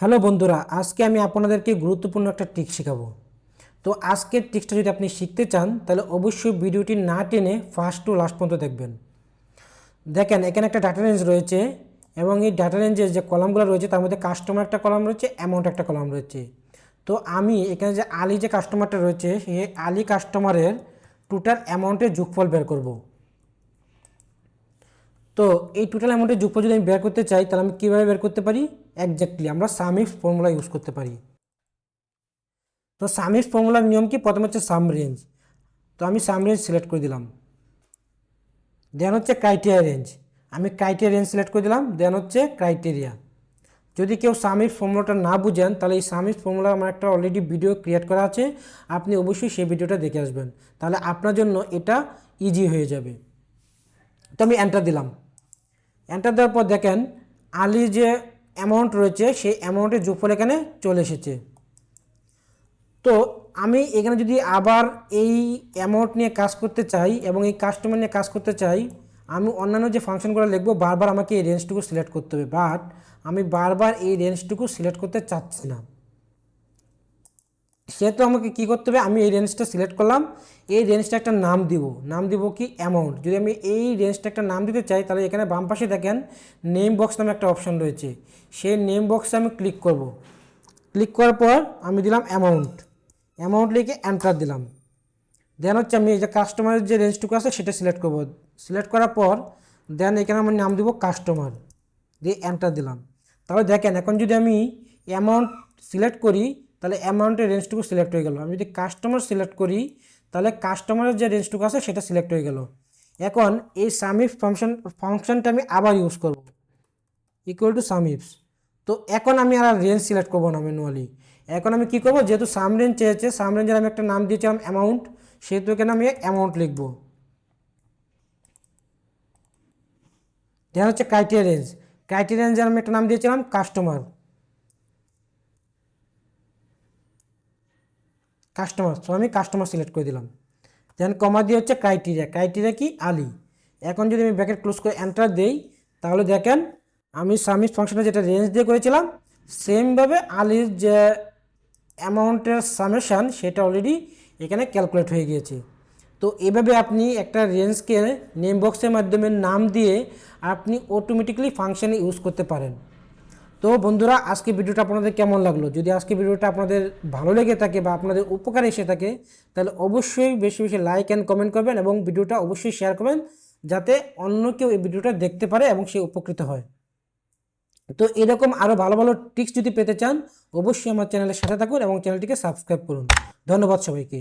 Hello বন্ধুরা, আজকে আমি আপনাদেরকে গুরুত্বপূর্ণ একটা ট্রিক শেখাবো। তো আজকের ট্রিকটা যদি আপনি শিখতে চান, তাহলে অবশ্যই ভিডিওটি না টেনে ফার্স্ট টু লাস্ট পর্যন্ত দেখবেন। দেখেন, এখানে একটা ডাটা রেঞ্জ রয়েছে এবং এই ডাটা রেঞ্জের যে কলামগুলো রয়েছে, তার মধ্যে কাস্টমার একটা কলাম রয়েছে অ্যামাউন্ট একটা কলাম রয়েছে। তো আমি এখানে যে আলি যে কাস্টমারটা রয়েছে, সেই আলি কাস্টমারের টোটাল অ্যামাউন্টের যোগফল বের করব। তো এই টোটাল অ্যামাউন্টের যোগফল যদি আমি বের করতে চাই, তাহলে আমি কীভাবে বের করতে পারি? একজ্যাক্টলি আমরা সামিফ ফর্মুলা ইউজ করতে পারি। তো সামিফ ফর্মুলার নিয়ম কি? প্রথমে হচ্ছে সাম রেঞ্জ তো আমি সাম রেঞ্জ সিলেক্ট করে দিলাম। দেন হচ্ছে ক্রাইটেরিয়া রেঞ্জ আমি ক্রাইটেরিয়া রেঞ্জ সিলেক্ট করে দিলাম। দেন হচ্ছে ক্রাইটেরিয়া যদি কেউ সামির ফর্মুলাটা না বুঝেন, তাহলে এই সামির ফর্মুলা আমার একটা অলরেডি ভিডিও ক্রিয়েট করা আছে। আপনি অবশ্যই সেই ভিডিওটা দেখে আসবেন। তাহলে আপনার জন্য এটা ইজি হয়ে যাবে। তো আমি এন্টার দিলাম। এন্টার দেওয়ার পর দেখেন আলি যে অ্যামাউন্ট রয়েছে, সেই অ্যামাউন্টের যোগফল এখানে চলে এসেছে। তো আমি এখানে যদি আবার এই অ্যামাউন্ট নিয়ে কাজ করতে চাই এবং এই কাস্টমার নিয়ে কাজ করতে চাই, আমি অন্যান্য যে ফাংশনগুলো লিখব, বারবার আমাকে এই রেঞ্জটুকু সিলেক্ট করতে হবে। বাট আমি বারবার এই রেঞ্জটুকু সিলেক্ট করতে চাচ্ছি না। সেহেতু আমাকে কি করতে হবে? আমি এই রেঞ্জটা সিলেক্ট করলাম। এই রেঞ্জটা একটা নাম দিব। নাম দিব কি? অ্যামাউন্ট যদি আমি এই রেঞ্জটা একটা নাম দিতে চাই, তাহলে এখানে বাম পাশে দেখেন নেম বক্স নামে একটা অপশন রয়েছে। সেই নেম বক্সে আমি ক্লিক করব। ক্লিক করার পর আমি দিলাম অ্যামাউন্ট অ্যামাউন্ট লিখে এন্টার দিলাম। দেন হচ্ছে আমি এই যে কাস্টমারের যে রেঞ্জটুকু আছে, সেটা সিলেক্ট করব। সিলেক্ট করার পর দেন এখানে আমি নাম দিব কাস্টমার দিয়ে এন্টার দিলাম। তাহলে দেখেন, এখন যদি আমি অ্যামাউন্ট সিলেক্ট করি তাহলে অ্যামাউন্টের রেঞ্জটুকু সিলেক্ট হয়ে গেল। আমি যদি কাস্টমার সিলেক্ট করি, তাহলে কাস্টমারের যে রেঞ্জটুকু আছে, সেটা সিলেক্ট হয়ে গেল। এখন এই সামিফ ফাংশন ফাংশনটা আমি আবার ইউজ করব। ইকুয়াল টু সামিফস তো এখন আমি আর রেঞ্জ সিলেক্ট করব না ম্যানুয়ালি এখন আমি কি করব? যেহেতু সাম রেঞ্জ চেয়েছে সাম রেঞ্জের আমি একটা নাম দিয়েছিলাম অ্যামাউন্ট সেহেতু এখানে আমি অ্যামাউন্ট লিখব। দেন হচ্ছে ক্রাইটেরিয়া রেঞ্জ ক্রাইটেরিয়া রেঞ্জের আমি একটা নাম দিয়েছিলাম কাস্টমার কাস্টমার তো আমি কাস্টমার সিলেক্ট করে দিলাম। দেন কমা দিয়ে হচ্ছে ক্রাইটেরিয়া ক্রাইটেরিয়া কি? আলি। এখন যদি আমি ব্যাকেট ক্লোজ করে এন্টার দেই, তাহলে দেখেন আমি সামিস ফাংশনে যেটা রেঞ্জ দিয়ে করেছিলাম সেমভাবে আলির যে অ্যামাউন্টের সামেশান সেটা অলরেডি এখানে ক্যালকুলেট হয়ে গিয়েছে। তো এভাবে আপনি একটা রেঞ্জকে নেম বক্সের মাধ্যমে নাম দিয়ে আপনি অটোমেটিক্যালি ফাংশানে ইউজ করতে পারেন। তো বন্ধুরা, আজকে ভিডিওটা আপনাদের কেমন লাগল? যদি আজকে ভিডিওটা আপনাদের ভালো লেগে থাকে বা আপনাদের উপকারে এসে থাকে, তাহলে অবশ্যই বেশি বেশি লাইক অ্যান্ড কমেন্ট করবেন এবং ভিডিওটা অবশ্যই শেয়ার করবেন, যাতে অন্য কেউ এই ভিডিওটা দেখতে পারে এবং সে উপকৃত হয়। তো এরকম আরও ভালো ভালো টিপস যদি পেতে চান, অবশ্যই আমার চ্যানেলের সাথে থাকুন এবং চ্যানেলটিকে সাবস্ক্রাইব করুন। ধন্যবাদ সবাইকে।